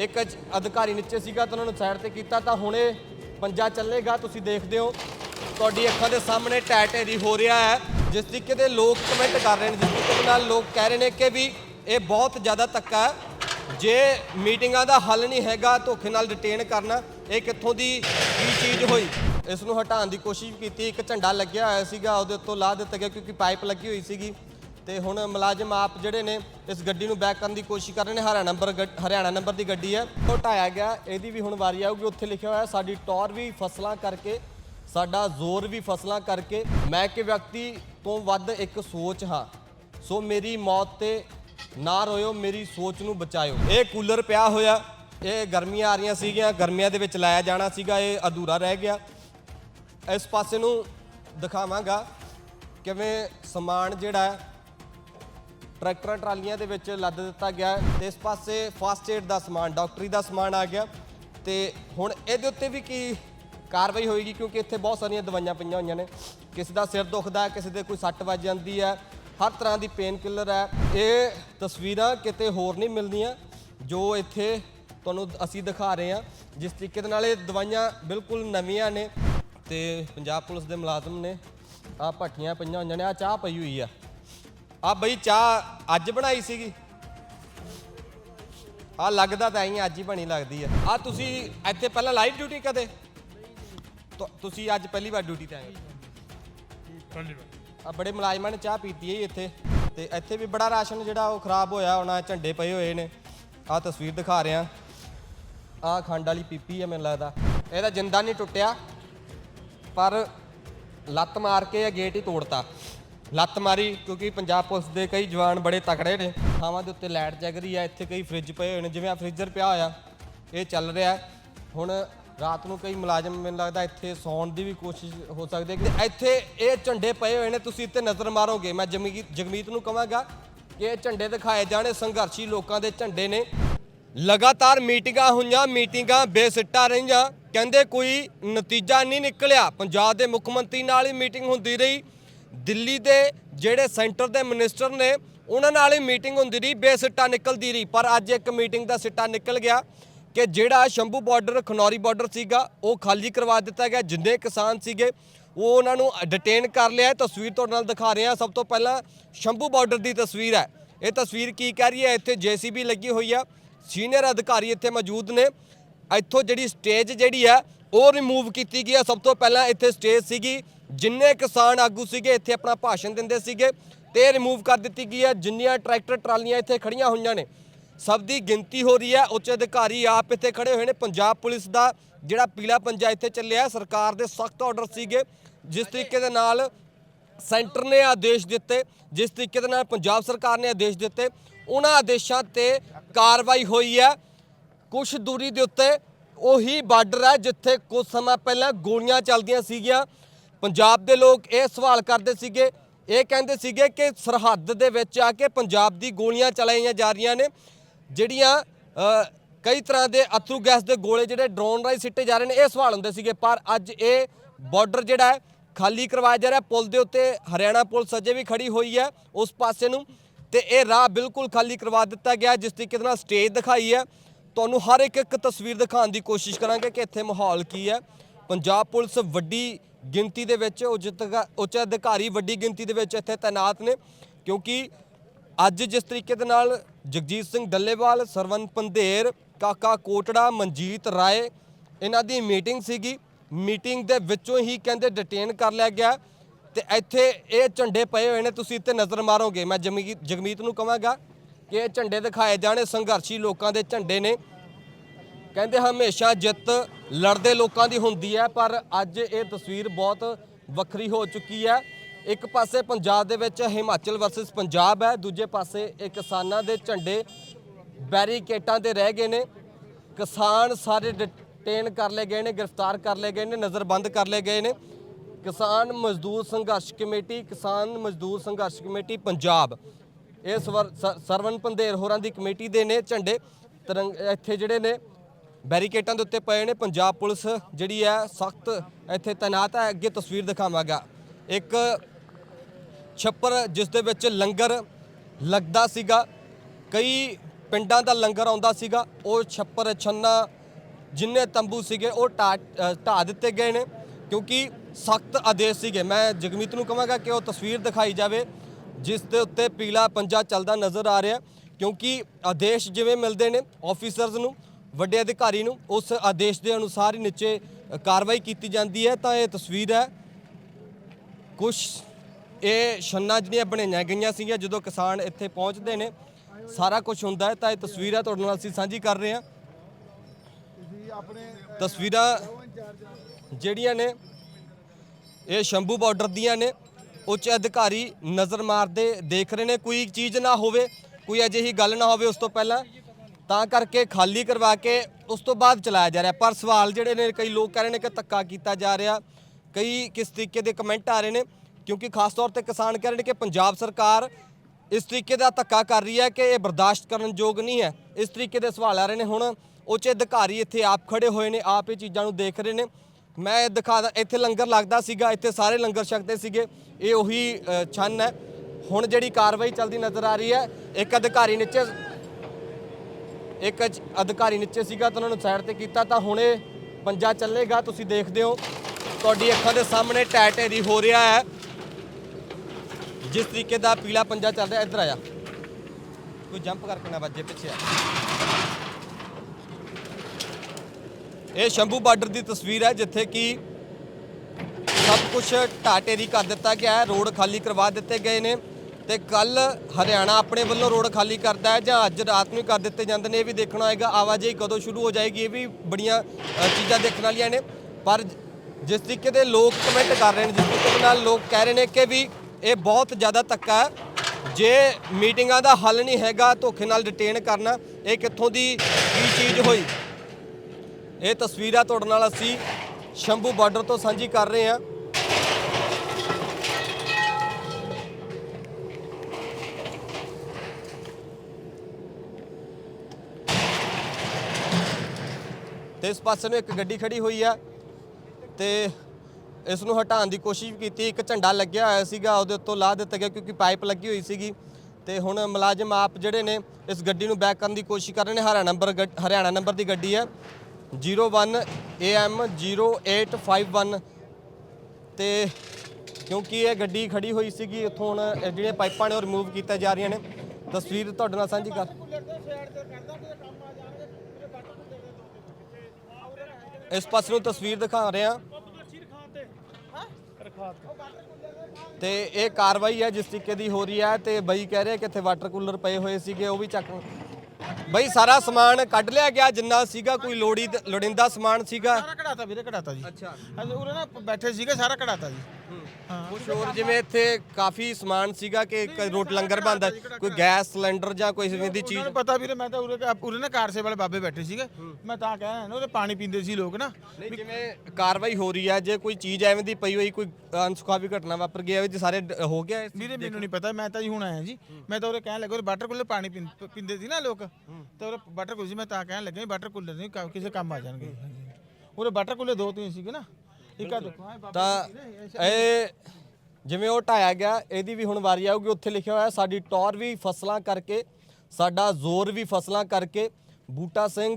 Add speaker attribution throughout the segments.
Speaker 1: ਇੱਕ ਅਧਿਕਾਰੀ ਨੀਚੇ ਸੀਗਾ ਤਾਂ ਉਹਨਾਂ ਨੂੰ ਸਾਈਡ ਤੇ ਕੀਤਾ ਤਾਂ ਹੁਣੇ ਪੰਜਾ ਚੱਲੇਗਾ, ਤੁਸੀਂ ਦੇਖਦੇ ਹੋ। ਤੁਹਾਡੀ ਅੱਖਾਂ ਦੇ ਸਾਹਮਣੇ ਟੈ ਢੇਰੀ ਹੋ ਰਿਹਾ ਹੈ, ਜਿਸ ਤਰੀਕੇ ਦੇ ਲੋਕ ਕਮੈਂਟ ਕਰ ਰਹੇ ਨੇ, ਜਿਸ ਤਰੀਕੇ ਦੇ ਨਾਲ ਲੋਕ ਕਹਿ ਰਹੇ ਨੇ ਕਿ ਵੀ ਇਹ ਬਹੁਤ ਜ਼ਿਆਦਾ ਧੱਕਾ ਹੈ। ਜੇ ਮੀਟਿੰਗਾਂ ਦਾ ਹੱਲ ਨਹੀਂ ਹੈਗਾ, ਧੋਖੇ ਨਾਲ ਡਿਟੇਨ ਕਰਨਾ, ਇਹ ਕਿੱਥੋਂ ਦੀ ਕੀ ਚੀਜ਼ ਹੋਈ? ਇਸ ਨੂੰ ਹਟਾਉਣ ਦੀ ਕੋਸ਼ਿਸ਼ ਕੀਤੀ, ਇੱਕ ਝੰਡਾ ਲੱਗਿਆ ਹੋਇਆ ਸੀਗਾ, ਉਹਦੇ ਉੱਤੋਂ ਲਾ ਦਿੱਤਾ ਗਿਆ ਕਿਉਂਕਿ ਪਾਈਪ ਲੱਗੀ ਹੋਈ ਸੀਗੀ। ਤੇ ਹੁਣ ਮੁਲਾਜ਼ਮ ਆਪ ਜਿਹੜੇ ਨੇ ਇਸ ਗੱਡੀ ਨੂੰ ਬੈਕ ਕਰਨ ਦੀ ਕੋਸ਼ਿਸ਼ ਕਰ ਰਹੇ ਨੇ। ਹਰਿਆਣਾ ਨੰਬਰ ਗੱਡ- ਹਰਿਆਣਾ ਨੰਬਰ ਦੀ ਗੱਡੀ ਹੈ। ਉਹ ਢਾਇਆ ਗਿਆ। ਇਹਦੀ ਵੀ ਹੁਣ ਵਾਰੀ ਆਊਗੀ। ਉੱਥੇ ਲਿਖਿਆ ਹੋਇਆ ਸਾਡੀ ਟੌਰ ਵੀ ਫਸਲਾਂ ਕਰਕੇ, ਸਾਡਾ ਜ਼ੋਰ ਵੀ ਫਸਲਾਂ ਕਰਕੇ, ਮੈਂ ਕਿ ਵਿਅਕਤੀ ਤੋਂ ਵੱਧ ਇੱਕ ਸੋਚ ਹਾਂ। ਸੋ ਮੇਰੀ ਮੌਤ ਤੇ ਨਾ ਰੋਇਓ, ਮੇਰੀ ਸੋਚ ਨੂੰ ਬਚਾਇਓ। ਇਹ ਕੂਲਰ ਪਿਆ ਹੋਇਆ। ਇਹ ਗਰਮੀਆਂ ਆ ਰਹੀਆਂ ਸੀਗੀਆਂ। ਗਰਮੀਆਂ ਦੇ ਵਿੱਚ ਲਾਇਆ ਜਾਣਾ ਸੀਗਾ। ਇਹ ਅਧੂਰਾ ਰਹਿ ਗਿਆ। ਇਸ ਪਾਸੇ ਨੂੰ ਦਿਖਾਵਾਂਗਾ। ਕਿਵੇਂ ਸਮਾਨ ਜਿਹੜਾ ਹੈ ਟਰੈਕਟਰਾਂ ਟਰਾਲੀਆਂ ਦੇ ਵਿੱਚ ਲੱਦ ਦਿੱਤਾ ਗਿਆ ਹੈ ਤੇ ਇਸ ਪਾਸੇ ਫਸਟ ਏਡ ਦਾ ਸਮਾਨ, ਡਾਕਟਰੀ ਦਾ ਸਮਾਨ ਆ ਗਿਆ। ਤੇ ਹੁਣ ਇਹਦੇ ਉੱਤੇ ਵੀ ਕੀ ਕਾਰਵਾਈ ਹੋਏਗੀ? ਕਿਉਂਕਿ ਇੱਥੇ ਬਹੁਤ ਸਾਰੀਆਂ ਦਵਾਈਆਂ ਪਈਆਂ ਹੋਈਆਂ ਨੇ। ਕਿਸੇ ਦਾ ਸਿਰ ਦੁਖਦਾ ਹੈ, ਕਿਸੇ ਦੇ ਕੋਈ ਸੱਟ ਵੱਜ ਜਾਂਦੀ ਹੈ। ਹਰ ਤਰ੍ਹਾਂ ਦੀ ਪੇਨ ਕਿਲਰ ਹੈ। ਇਹ ਤਸਵੀਰਾਂ ਕਿਤੇ ਹੋਰ ਨਹੀਂ ਮਿਲਦੀਆਂ, ਜੋ ਇੱਥੇ ਤੁਹਾਨੂੰ ਅਸੀਂ ਦਿਖਾ ਰਹੇ ਹਾਂ। ਜਿਸ ਤਰੀਕੇ ਦੇ ਨਾਲ ਇਹ ਦਵਾਈਆਂ ਬਿਲਕੁਲ ਨਵੀਆਂ ਨੇ ਤੇ ਪੰਜਾਬ ਪੁਲਿਸ ਦੇ ਮੁਲਾਜ਼ਮ ਨੇ ਆ ਭੱਠੀਆਂ ਪਈਆਂ ਹੋਈਆਂ ਨੇ, ਆ ਚਾਹ ਪਈ ਹੋਈ ਆ। ਆ ਬਈ ਚਾਹ ਅੱਜ ਬਣਾਈ ਸੀਗੀ। ਆ ਲੱਗਦਾ ਤਾਂ ਐਂ ਅੱਜ ਹੀ ਬਣੀ ਲੱਗਦੀ ਆ। ਆ ਤੁਸੀਂ ਇੱਥੇ ਪਹਿਲਾਂ ਲਾਈਵ ਡਿਊਟੀ ਕਦੇ? ਤੁ- ਤੁਸੀਂ ਅੱਜ ਪਹਿਲੀ ਵਾਰ ਡਿਊਟੀ ਤੇ ਆਏ
Speaker 2: ਪਹਿਲੀ ਵਾਰ।
Speaker 1: ਆ ਬੜੇ ਮੁਲਾਜ਼ਮਾਂ ਨੇ ਚਾਹ ਪੀਤੀ ਹੈ ਇੱਥੇ। ਤੇ ਇੱਥੇ ਵੀ ਬੜਾ ਰਾਸ਼ਨ ਜਿਹੜਾ ਉਹ ਖਰਾਬ ਹੋਇਆ ਹੋਣਾ ਝੰਡੇ ਪਏ ਹੋਏ ਨੇ। ਆ ਤਸਵੀਰ ਦਿਖਾ ਰਿਹਾ ਆ ਖੰਡ ਵਾਲੀ ਪੀਪੀ ਹੈ ਮੈਨੂੰ ਲੱਗਦਾ। ਇਹਦਾ ਜਿੰਦਾ ਨਹੀਂ ਟੁੱਟਿਆ ਪਰ ਲੱਤ ਮਾਰ ਕੇ ਇਹ ਗੇਟ ਹੀ ਤੋੜਤਾ। ਲੱਤ ਮਾਰੀ ਕਿਉਂਕਿ ਪੰਜਾਬ ਪੁਲਿਸ ਦੇ ਕਈ ਜਵਾਨ ਬੜੇ ਤਕੜੇ ਨੇ। ਥਾਵਾਂ ਦੇ ਉੱਤੇ ਲਾਈਟ ਜਗ ਰਹੀ ਹੈ ਇੱਥੇ ਕਈ ਫ੍ਰਿਜ ਪਏ ਹੋਏ ਨੇ, ਜਿਵੇਂ ਆ ਫ੍ਰੀਜ਼ਰ ਪਿਆ ਹੋਇਆ, ਇਹ ਚੱਲ ਰਿਹਾ ਹੁਣ ਰਾਤ ਨੂੰ ਕਈ ਮੁਲਾਜ਼ਮ, ਮੈਨੂੰ ਲੱਗਦਾ ਇੱਥੇ ਸੌਣ ਦੀ ਵੀ ਕੋਸ਼ਿਸ਼ ਹੋ ਸਕਦੀ ਹੈ ਕਿ ਇੱਥੇ ਇਹ ਝੰਡੇ ਪਏ ਹੋਏ ਨੇ, ਤੁਸੀਂ ਇੱਥੇ ਨਜ਼ਰ ਮਾਰੋਗੇ। ਮੈਂ ਜਮੀਤ ਜਗਮੀਤ ਨੂੰ ਕਹਾਂਗਾ ਕਿ ਇਹ ਝੰਡੇ ਦਿਖਾਏ ਜਾਣੇ ਸੰਘਰਸ਼ੀ ਲੋਕਾਂ ਦੇ ਝੰਡੇ ਨੇ। ਲਗਾਤਾਰ ਮੀਟਿੰਗਾਂ ਹੋਈਆਂ, ਮੀਟਿੰਗਾਂ ਬੇਸਿੱਟਾ ਰਹੀਆਂ, ਕਹਿੰਦੇ ਕੋਈ ਨਤੀਜਾ ਨਹੀਂ ਨਿਕਲਿਆ। ਪੰਜਾਬ ਦੇ ਮੁੱਖ ਮੰਤਰੀ ਨਾਲ ਹੀ ਮੀਟਿੰਗ ਹੁੰਦੀ ਰਹੀ। ਦਿੱਲੀ ਦੇ ਜਿਹੜੇ ਸੈਂਟਰ ਦੇ ਮਿਨਿਸਟਰ ਨੇ, ਉਹਨਾਂ ਨਾਲ ਹੀ ਮੀਟਿੰਗ ਹੁੰਦੀ ਰਹੀ ਬੇਸਿੱਟਾ ਨਿਕਲਦੀ ਰਹੀ। ਪਰ ਅੱਜ ਇੱਕ ਮੀਟਿੰਗ ਦਾ ਸਿੱਟਾ ਨਿਕਲ ਗਿਆ ਕਿ ਜਿਹੜਾ ਸ਼ੰਭੂ ਬਾਰਡਰ ਖਨੌਰੀ ਬਾਰਡਰ ਸੀਗਾ, ਉਹ ਖਾਲੀ ਕਰਵਾ ਦਿੱਤਾ ਗਿਆ। ਜਿੰਨੇ ਕਿਸਾਨ ਸੀਗੇ, ਉਹ ਉਹਨਾਂ ਨੂੰ ਡਿਟੇਨ ਕਰ ਲਿਆ। ਤਸਵੀਰ ਤੁਹਾਡੇ ਨਾਲ ਦਿਖਾ ਰਹੇ। ਹਾਂ ਸਭ ਤੋਂ ਪਹਿਲਾਂ ਸ਼ੰਭੂ ਬਾਰਡਰ ਦੀ ਤਸਵੀਰ ਹੈ। ਇਹ ਤਸਵੀਰ ਕੀ ਕਹਿ ਰਹੀ ਹੈ? ਇੱਥੇ ਜੀਸੀਬੀ ਲੱਗੀ ਹੋਈ ਆ। ਸੀਨੀਅਰ ਅਧਿਕਾਰੀ ਇੱਥੇ ਮੌਜੂਦ ਨੇ। ਇੱਥੋਂ ਜਿਹੜੀ ਸਟੇਜ ਜਿਹੜੀ ਆ ਉਹ ਰਿਮੂਵ ਕੀਤੀ ਗਈ ਆ। ਸਭ ਤੋਂ ਪਹਿਲਾਂ ਇੱਥੇ ਸਟੇਜ ਸੀਗੀ। ਜਿੰਨੇ ਕਿਸਾਨ ਆਗੂ ਸੀਗੇ ਇੱਥੇ ਆਪਣਾ ਭਾਸ਼ਣ ਦਿੰਦੇ ਸੀਗੇ। ਤੇ ਰਿਮੂਵ ਕਰ ਦਿੱਤੀ ਗਈ ਆ। ਜਿੰਨੀਆਂ ਟਰੈਕਟਰ ਟਰਾਲੀਆਂ ਇੱਥੇ ਖੜੀਆਂ ਹੋਈਆਂ ਨੇ ਸਭ ਦੀ ਗਿਣਤੀ ਹੋ ਰਹੀ ਹੈ ਉੱਚ ਅਧਿਕਾਰੀ ਆਪ ਇੱਥੇ ਖੜੇ ਹੋਏ ਨੇ। ਪੰਜਾਬ ਪੁਲਿਸ ਦਾ ਜਿਹੜਾ ਪੀਲਾ ਪੰਜਾ ਇੱਥੇ ਚੱਲਿਆ। ਸਰਕਾਰ ਦੇ ਸਖਤ ਆਰਡਰ ਸੀਗੇ। ਜਿਸ ਤਰੀਕੇ ਦੇ ਨਾਲ ਸੈਂਟਰ ਨੇ ਆਦੇਸ਼ ਦਿੱਤੇ। ਜਿਸ ਤਰੀਕੇ ਦੇ ਨਾਲ ਪੰਜਾਬ ਸਰਕਾਰ ਨੇ ਆਦੇਸ਼ ਦਿੱਤੇ। ਉਹਨਾਂ ਆਦੇਸ਼ਾਂ ਤੇ ਕਾਰਵਾਈ ਹੋਈ ਹੈ ਕੁਝ ਦੂਰੀ ਦੇ ਉੱਤੇ ਉਹੀ ਬਾਰਡਰ ਹੈ ਜਿੱਥੇ ਕੁਝ ਸਮਾਂ ਪਹਿਲਾਂ ਗੋਲੀਆਂ ਚੱਲਦੀਆਂ ਸੀਗੀਆਂ। ਪੰਜਾਬ ਦੇ ਲੋਕ ਇਹ ਸਵਾਲ ਕਰਦੇ ਸੀਗੇ, ਇਹ ਕਹਿੰਦੇ ਸੀਗੇ ਕਿ ਸਰਹੱਦ ਦੇ ਵਿੱਚ ਆ ਕੇ ਪੰਜਾਬ ਦੀ ਗੋਲੀਆਂ ਚਲਾਈਆਂ ਜਾ ਰਹੀਆਂ ਨੇ, ਜਿਹੜੀਆਂ ਕਈ ਤਰ੍ਹਾਂ ਦੇ ਅਥਰੂ ਗੈਸ ਦੇ ਗੋਲੇ ਜਿਹੜੇ ਡਰੋਨ ਰਾਹੀਂ ਸਿੱਟੇ ਜਾ ਰਹੇ ਨੇ, ਇਹ ਸਵਾਲ ਹੁੰਦੇ ਸੀਗੇ। ਪਰ ਅੱਜ ਇਹ ਬਾਰਡਰ ਜਿਹੜਾ ਹੈ, ਖਾਲੀ ਕਰਵਾਇਆ ਜਾ ਰਿਹਾ। ਪੁਲ ਦੇ ਉੱਤੇ ਹਰਿਆਣਾ ਪੁਲਿਸ ਅਜੇ ਵੀ ਖੜੀ ਹੋਈ ਹੈ ਉਸ ਪਾਸੇ ਨੂੰ ਤੇ ਇਹ ਰਾਹ ਬਿਲਕੁਲ ਖਾਲੀ ਕਰਵਾ ਦਿੱਤਾ ਗਿਆ, ਜਿਸ ਤਰੀਕੇ ਦੇ ਨਾਲ ਸਟੇਜ ਦਿਖਾਈ ਹੈ। ਤੁਹਾਨੂੰ ਹਰ ਇੱਕ ਇੱਕ ਤਸਵੀਰ ਦਿਖਾਉਣ ਦੀ ਕੋਸ਼ਿਸ਼ ਕਰਾਂਗੇ ਕਿ ਇੱਥੇ ਮਾਹੌਲ ਕੀ ਹੈ। ਪੰਜਾਬ ਪੁਲਿਸ ਵੱਡੀ ਗਿਣਤੀ ਦੇ ਵਿੱਚ ਉੱਚ ਅਧਿਕਾ- ਉੱਚ ਅਧਿਕਾਰੀ ਵੱਡੀ ਗਿਣਤੀ ਦੇ ਵਿੱਚ ਇੱਥੇ ਤਾਇਨਾਤ ਨੇ, ਕਿਉਂਕਿ ਅੱਜ ਜਿਸ ਤਰੀਕੇ ਦੇ ਨਾਲ ਜਗਜੀਤ ਸਿੰਘ ਡੱਲੇਵਾਲ, ਸਰਵਨ ਪੰਧੇਰ, ਕਾਕਾ ਕੋਟੜਾ, ਮਨਜੀਤ ਰਾਏ, ਇਹਨਾਂ ਦੀ ਮੀਟਿੰਗ ਸੀਗੀ। ਮੀਟਿੰਗ ਦੇ ਵਿੱਚੋਂ ਹੀ ਕਹਿੰਦੇ ਡਿਟੇਨ ਕਰ ਲਿਆ ਗਿਆ ਤੇ ਇੱਥੇ ਇਹ ਝੰਡੇ ਪਏ ਹੋਏ ਨੇ, ਤੁਸੀਂ ਇੱਥੇ ਨਜ਼ਰ ਮਾਰੋਗੇ। ਮੈਂ ਜਮੀਤ ਜਗਮੀਤ ਨੂੰ ਕਹਾਂਗਾ ਕਿ ਇਹ ਝੰਡੇ ਦਿਖਾਏ ਜਾਣੇ ਸੰਘਰਸ਼ੀ ਲੋਕਾਂ ਦੇ ਝੰਡੇ ਨੇ। ਕਹਿੰਦੇ ਹਮੇਸ਼ਾ ਜਿੱਤ ਲੜਦੇ ਲੋਕਾਂ ਦੀ ਹੁੰਦੀ ਹੈ, ਪਰ ਅੱਜ ਇਹ ਤਸਵੀਰ ਬਹੁਤ ਵੱਖਰੀ ਹੋ ਚੁੱਕੀ ਹੈ। ਇੱਕ ਪਾਸੇ ਪੰਜਾਬ ਦੇ ਵਿੱਚ ਹਿਮਾਚਲ ਵਰਸਸ ਪੰਜਾਬ ਹੈ, ਦੂਜੇ ਪਾਸੇ ਇਹ ਕਿਸਾਨਾਂ ਦੇ ਝੰਡੇ ਬੈਰੀਕੇਟਾਂ ਤੇ ਰਹਿ ਗਏ ਨੇ। ਕਿਸਾਨ ਸਾਰੇ ਡਿਟੇਨ ਕਰ ਲਏ ਗਏ ਨੇ, ਗ੍ਰਿਫਤਾਰ ਕਰ ਲਏ ਗਏ ਨੇ, ਨਜ਼ਰਬੰਦ ਕਰ ਲਏ ਗਏ ਨੇ। ਕਿਸਾਨ ਮਜ਼ਦੂਰ ਸੰਘਰਸ਼ ਕਮੇਟੀ, ਕਿਸਾਨ ਮਜ਼ਦੂਰ ਸੰਘਰਸ਼ ਕਮੇਟੀ ਪੰਜਾਬ। ਇਹ ਸਵਰ- ਸ- ਸਰਵਨ ਪੰਧੇਰ ਹੋਰਾਂ ਦੀ ਕਮੇਟੀ ਦੇ ਨੇ ਝੰਡੇ। ਤਿਰੰਗ ਇੱਥੇ ਜਿਹੜੇ ਨੇ ਬੈਰੀਕੇਟਾਂ ਦੇ ਉੱਤੇ ਪਏ ਨੇ। ਪੰਜਾਬ ਪੁਲਿਸ ਜਿਹੜੀ ਹੈ, ਸਖਤ ਇੱਥੇ ਤਾਇਨਾਤ ਹੈ। ਅੱਗੇ ਤਸਵੀਰ ਦਿਖਾਵਾਂਗਾ। ਇੱਕ ਛੱਪਰ ਜਿਸ ਦੇ ਵਿੱਚ ਲੰਗਰ ਲੱਗਦਾ ਸੀਗਾ। ਕਈ ਪਿੰਡਾਂ ਦਾ ਲੰਗਰ ਆਉਂਦਾ ਸੀਗਾ। ਉਹ ਛੱਪਰ, ਛੰਨਾ ਜਿੰਨੇ ਤੰਬੂ ਸੀਗੇ, ਉਹ ਢਾਹ ਢਾਹ ਦਿੱਤੇ ਗਏ ਨੇ। ਕਿਉਂਕਿ ਸਖਤ ਆਦੇਸ਼ ਸੀਗੇ। ਮੈਂ ਜਗਮੀਤ ਨੂੰ ਕਹਾਂਗਾ ਕਿ ਉਹ ਤਸਵੀਰ ਦਿਖਾਈ ਜਾਵੇ। ਜਿਸ ਦੇ ਉੱਤੇ ਪੀਲਾ ਪੰਜਾ ਚੱਲਦਾ ਨਜ਼ਰ ਆ ਰਿਹਾ ਕਿਉਂਕਿ ਆਦੇਸ਼ ਜਿਵੇਂ ਮਿਲਦੇ ਨੇ ਆਫੀਸਰਸ ਨੂੰ, ਵੱਡੇ ਅਧਿਕਾਰੀ ਨੂੰ, ਉਸ ਆਦੇਸ਼ ਦੇ ਅਨੁਸਾਰ ਹੀ ਨੀਚੇ ਕਾਰਵਾਈ ਕੀਤੀ ਜਾਂਦੀ ਹੈ, ਤਾਂ ਇਹ ਤਸਵੀਰ ਹੈ। ਕੁਝ ਇਹ ਛੰਨਾਂ ਜਿਹੜੀਆਂ ਬਣਾਈਆਂ ਗਈਆਂ ਸੀਗੀਆਂ, ਜਦੋਂ ਕਿਸਾਨ ਇੱਥੇ ਪਹੁੰਚਦੇ ਨੇ, ਸਾਰਾ ਕੁਝ ਹੁੰਦਾ ਹੈ, ਤਾਂ ਇਹ ਤਸਵੀਰਾਂ ਤੁਹਾਡੇ ਨਾਲ ਅਸੀਂ ਸਾਂਝੀ ਕਰ ਰਹੇ ਹਾਂ। ਤਸਵੀਰਾਂ ਜਿਹੜੀਆਂ ਨੇ, ਇਹ ਸ਼ੰਭੂ ਬਾਰਡਰ ਦੀਆਂ ਨੇ। ਉੱਚ ਅਧਿਕਾਰੀ ਨਜ਼ਰ ਮਾਰਦੇ ਦੇਖ ਰਹੇ ਨੇ। ਕੋਈ ਚੀਜ਼ ਨਾ ਹੋਵੇ, ਕੋਈ ਅਜਿਹੀ ਗੱਲ ਨਾ ਹੋਵੇ ਉਸ ਤੋਂ ਪਹਿਲਾਂ, ਤਾਂ ਕਰਕੇ ਖਾਲੀ ਕਰਵਾ ਕੇ ਉਸ ਤੋਂ ਬਾਅਦ ਚਲਾਇਆ ਜਾ ਰਿਹਾ। ਪਰ ਸਵਾਲ ਜਿਹੜੇ ਨੇ, ਕਈ ਲੋਕ ਕਹਿ ਰਹੇ ਨੇ ਕਿ ਧੱਕਾ ਕੀਤਾ ਜਾ ਰਿਹਾ। ਕਈ ਕਿਸ ਤਰੀਕੇ ਦੇ ਕਮੈਂਟ ਆ ਰਹੇ ਨੇ, ਕਿਉਂਕਿ ਖਾਸ ਤੌਰ ਤੇ ਕਿਸਾਨ ਕਹਿ ਰਹੇ ਨੇ ਕਿ ਪੰਜਾਬ ਸਰਕਾਰ ਇਸ ਤਰੀਕੇ ਦਾ ਧੱਕਾ ਕਰ ਰਹੀ ਹੈ ਕਿ ਇਹ ਬਰਦਾਸ਼ਤ ਕਰਨ ਯੋਗ ਨਹੀਂ ਹੈ। ਇਸ ਤਰੀਕੇ ਦੇ ਸਵਾਲ ਆ ਰਹੇ ਨੇ। ਹੁਣ ਉੱਚ ਅਧਿਕਾਰੀ ਇੱਥੇ ਆਪ ਖੜੇ ਹੋਏ ਨੇ, ਆਪ ਇਹ ਚੀਜ਼ਾਂ ਨੂੰ ਦੇਖ ਰਹੇ ਨੇ। ਮੈਂ ਦਿਖਾ ਦਾਂ- ਇੱਥੇ ਲੰਗਰ ਲੱਗਦਾ ਸੀਗਾ, ਇੱਥੇ ਸਾਰੇ ਲੰਗਰ ਛਕਦੇ ਸੀਗੇ। ਇਹ ਉਹੀ ਛੰਨ ਹੈ। ਹੁਣ ਜਿਹੜੀ ਕਾਰਵਾਈ ਚੱਲਦੀ ਨਜ਼ਰ ਆ ਰਹੀ ਹੈ, ਇੱਕ ਅਧਿਕਾਰੀ ਨੀਚੇ ਇੱਕ ਅਜ- ਅਧਿਕਾਰੀ ਨੀਚੇ ਸੀਗਾ ਤਾਂ ਉਹਨਾਂ ਨੂੰ ਸਾਈਡ ਤੇ ਕੀਤਾ, ਤਾਂ ਹੁਣੇ ਪੰਜਾ ਚੱਲੇਗਾ, ਤੁਸੀਂ ਦੇਖਦੇ ਹੋ। ਤੁਹਾਡੀ ਅੱਖਾਂ ਦੇ ਸਾਹਮਣੇ ਟੈ ਢੇਰੀ ਹੋ ਰਿਹਾ ਹੈ। ਜਿਸ ਤਰੀਕੇ ਦਾ ਪੀਲਾ ਪੰਜਾ ਚੱਲ ਰਿਹਾ ਇੱਧਰ ਆ ਜਾ। ਕੋਈ ਜੰਪ ਕਰਕੇ ਨਾ ਵੱਜੇ ਪਿੱਛੇ ਆ। ਇਹ ਸ਼ੰਭੂ ਬਾਰਡਰ ਦੀ ਤਸਵੀਰ ਹੈ, ਜਿੱਥੇ ਕਿ ਸਭ ਕੁਝ ਢਾਟੇਰੀ ਕਰ ਦਿੱਤਾ ਗਿਆ ਹੈ, ਰੋਡ ਖਾਲੀ ਕਰਵਾ ਦਿੱਤੇ ਗਏ ਨੇ ਤੇ ਕੱਲ ਹਰਿਆਣਾ ਆਪਣੇ ਵੱਲੋਂ ਰੋਡ ਖਾਲੀ ਕਰਦਾ ਹੈ ਜਾਂ ਅੱਜ ਰਾਤ ਨੂੰ ਹੀ ਕਰ ਦਿੱਤੇ ਜਾਂਦੇ ਨੇ, ਇਹ ਵੀ ਦੇਖਣਾ ਹੋਏਗਾ ਆਵਾਜਾਈ ਕਦੋਂ ਸ਼ੁਰੂ ਹੋ ਜਾਏਗੀ, ਇਹ ਵੀ ਬੜੀਆਂ ਚੀਜ਼ਾਂ ਦੇਖਣ ਵਾਲੀਆਂ ਨੇ। ਪਰ ਜਿਸ ਤਰੀਕੇ ਦੇ ਲੋਕ ਕਮੈਂਟ ਕਰ ਰਹੇ ਨੇ, ਜਿਸ ਤਰੀਕੇ ਦੇ ਨਾਲ ਲੋਕ ਕਹਿ ਰਹੇ ਨੇ ਕਿ ਵੀ ਇਹ ਬਹੁਤ ਜ਼ਿਆਦਾ ਧੱਕਾ ਹੈ। ਜੇ ਮੀਟਿੰਗਾਂ ਦਾ ਹੱਲ ਨਹੀਂ ਹੈਗਾ, ਧੋਖੇ ਨਾਲ ਡਿਟੇਨ ਕਰਨਾ, ਇਹ ਕਿੱਥੋਂ ਦੀ ਕੀ ਚੀਜ਼ ਹੋਈ? ਇਹ ਤਸਵੀਰਾਂ ਤੁਹਾਡੇ ਨਾਲ ਅਸੀਂ ਸ਼ੰਭੂ ਬਾਰਡਰ ਤੋਂ ਸਾਂਝੀ ਕਰ ਰਹੇ ਹਾਂ। ਤੇ ਇਸ ਪਾਸੇ ਨੂੰ ਇੱਕ ਗੱਡੀ ਖੜੀ ਹੋਈ ਆ ਤੇ ਇਸ ਨੂੰ ਹਟਾਉਣ ਦੀ ਕੋਸ਼ਿਸ਼ ਕੀਤੀ। ਇੱਕ ਝੰਡਾ ਲੱਗਿਆ ਹੋਇਆ ਸੀਗਾ, ਉਹਦੇ ਉੱਤੋਂ ਲਾ ਦਿੱਤਾ ਗਿਆ ਕਿਉਂਕਿ ਪਾਈਪ ਲੱਗੀ ਹੋਈ ਸੀਗੀ। ਤੇ ਹੁਣ ਮੁਲਾਜ਼ਮ ਆਪ ਜਿਹੜੇ ਨੇ ਇਸ ਗੱਡੀ ਨੂੰ ਬੈਕ ਕਰਨ ਦੀ ਕੋਸ਼ਿਸ਼ ਕਰ ਰਹੇ ਨੇ। ਹਰਿਆਣਾ ਨੰਬਰ ਗੱਡ- ਹਰਿਆਣਾ ਨੰਬਰ ਦੀ ਗੱਡੀ ਹੈ। 01 AM 0851 ਤੇ ਕਿਉਂਕਿ ਇਹ ਗੱਡੀ ਖੜੀ ਹੋਈ ਸੀਗੀ, ਉੱਥੋਂ ਹੁਣ ਇਹ ਜਿਹੜੀਆਂ ਪਾਈਪਾਂ ਨੇ ਉਹ ਰਿਮੂਵ ਕੀਤੀਆਂ ਜਾ ਰਹੀਆਂ ਨੇ। ਤਸਵੀਰ ਤੁਹਾਡੇ ਨਾਲ ਸਾਂਝੀ ਕਰ। ਇਸ ਪਾਸੇ ਨੂੰ ਤਸਵੀਰ ਦਿਖਾ ਰਹੇ ਹਾਂ। ਤੇ ਇਹ ਕਾਰਵਾਈ ਹੈ, ਜਿਸ ਤਰੀਕੇ ਦੀ ਹੋ ਰਹੀ ਹੈ ਤੇ ਬਈ ਕਹਿ ਰਹੇ ਕਿ ਇੱਥੇ ਵਾਟਰ ਕੂਲਰ ਪਏ ਹੋਏ ਸੀਗੇ, ਉਹ ਵੀ ਚੱਕ ਬਈ ਸਾਰਾ ਸਮਾਨ ਕੱਢ ਲਿਆ ਗਿਆ ਜਿੰਨਾ ਸੀਗਾ ਕੋਈ ਲੋੜੀ ਲੋੜਿੰਦਾ ਸਮਾਨ ਸੀਗਾ।
Speaker 3: ਸਾਰਾ ਕਢਾਤਾ ਵੀਰੇ ਕਢਾਤਾ ਜੀ।
Speaker 1: ਅੱਛਾ।
Speaker 3: ਉਰੇ ਨਾ ਬੈਠੇ ਸੀਗੇ ਸਾਰਾ ਕਢਾਤਾ ਜੀ।
Speaker 1: ਕੁਛ ਹੋਰ ਜਿਵੇਂ ਇੱਥੇ ਕਾਫੀ ਸਮਾਨ ਸੀਗਾ ਕਿ ਇੱਕ ਰੋਟ ਲੰਗਰ ਬੰਦਾ ਕੋਈ ਗੈਸ ਸਿਲੰਡਰ ਜਾਂ ਕੋਈ ਇਵੇਂ ਦੀ ਚੀਜ਼
Speaker 3: ਉਹਨਾਂ ਨੂੰ ਪਤਾ ਵੀਰੇ ਮੈਂ ਤਾਂ ਉਰੇ ਉਰੇ ਨਾ ਕਾਰਸੇ ਵਾਲੇ ਬਾਬੇ ਬੈਠੇ ਸੀਗੇ। ਮੈਂ ਤਾਂ ਕਹਿਆ ਨਾ ਉਹਦੇ ਪਾਣੀ ਪੀਂਦੇ ਸੀ ਲੋਕ ਨਾ।
Speaker 1: ਨਹੀਂ ਜਿਵੇਂ ਕਾਰਵਾਈ ਹੋ ਰਹੀ ਹੈ ਜੇ ਕੋਈ ਚੀਜ਼ ਐਵੇਂ ਦੀ ਪਈ ਹੋਈ ਕੋਈ ਅਨਸੁਖਾਵੀ ਘਟਨਾ ਵਾਪਰ ਗਈ ਹੋਵੇ ਜੇ ਸਾਰੇ ਡ- ਹੋ ਗਿਆ ਇਹ?
Speaker 3: ਵੀਰੇ ਮੈਨੂੰ ਨਹੀਂ ਪਤਾ ਮੈਂ ਤਾਂ ਜੀ ਹੁਣ ਆਇਆ ਜੀ। ਮੈਂ ਤਾਂ ਉਰੇ ਕਹਿਣ ਲੱਗਾ ਉਰੇ ਵਾਟਰ ਕੂਲਰ ਪਾਣੀ ਪੀਂ- ਪੀਂਦੇ ਸੀ ਨਾ ਲੋਕ। ਤੇ ਉਰੇ ਵਾਟਰ ਕੂਲਰ ਸੀ ਮੈਂ ਤਾਂ ਕਹਿਣ ਲੱਗਾ ਵਾਟਰ ਕੂਲਰ ਨਹੀਂ ਕ- ਕਿਸੇ ਕੰਮ ਆ ਜਾਣਗੇ। ਉਰੇ ਵਾਟਰ ਕੂਲਰ ਦੋ ਤਿੰਨ ਸੀਗੇ ਨਾ। ਆ ਆਹ ਬਾਬਾ
Speaker 1: ਤਾਂ ਇਹ ਜਿਵੇਂ ਉਹ ਢਾਇਆ ਗਿਆ ਇਹਦੀ ਵੀ ਹੁਣ ਵਾਰੀ ਆਊਗੀ ਉੱਥੇ ਲਿਖਿਆ ਹੋਇਆ ਸਾਡੀ ਟੌਰ ਵੀ ਫਸਲਾਂ ਕਰਕੇ ਸਾਡਾ ਜ਼ੋਰ ਵੀ ਫਸਲਾਂ ਕਰਕੇ ਬੂਟਾ ਸਿੰਘ